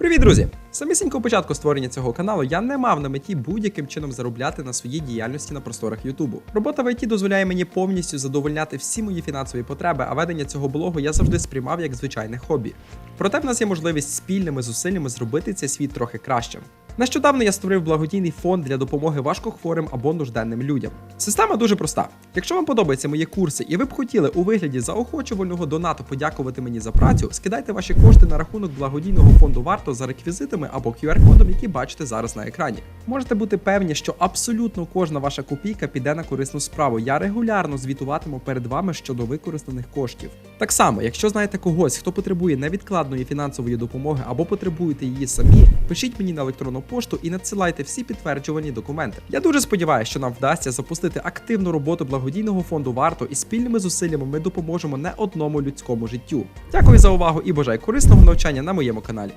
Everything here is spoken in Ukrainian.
Привіт, друзі! Самісінько початку створення цього каналу я не мав на меті будь-яким чином заробляти на своїй діяльності на просторах Ютубу. Робота в ІТ дозволяє мені повністю задовольняти всі мої фінансові потреби, а ведення цього блогу я завжди сприймав як звичайне хобі. Проте в нас є можливість спільними зусиллями зробити цей світ трохи кращим. Нещодавно я створив благодійний фонд для допомоги важкохворим або нужденним людям. Система дуже проста. Якщо вам подобаються мої курси і ви б хотіли у вигляді заохочувального донату подякувати мені за працю, скидайте ваші кошти на рахунок благодійного фонду варто за реквізитами або QR-кодом, які бачите зараз на екрані. Можете бути певні, що абсолютно кожна ваша копійка піде на корисну справу. Я регулярно звітуватиму перед вами щодо використаних коштів. Так само, якщо знаєте когось, хто потребує невідкладної фінансової допомоги або потребуєте її самі, пишіть мені на електронну пошту і надсилайте всі підтверджувані документи. Я дуже сподіваюся, що нам вдасться запустити активну роботу благодійного фонду варто і спільними зусиллями ми допоможемо не одному людському життю. Дякую за увагу і бажаю корисного навчання на моєму каналі.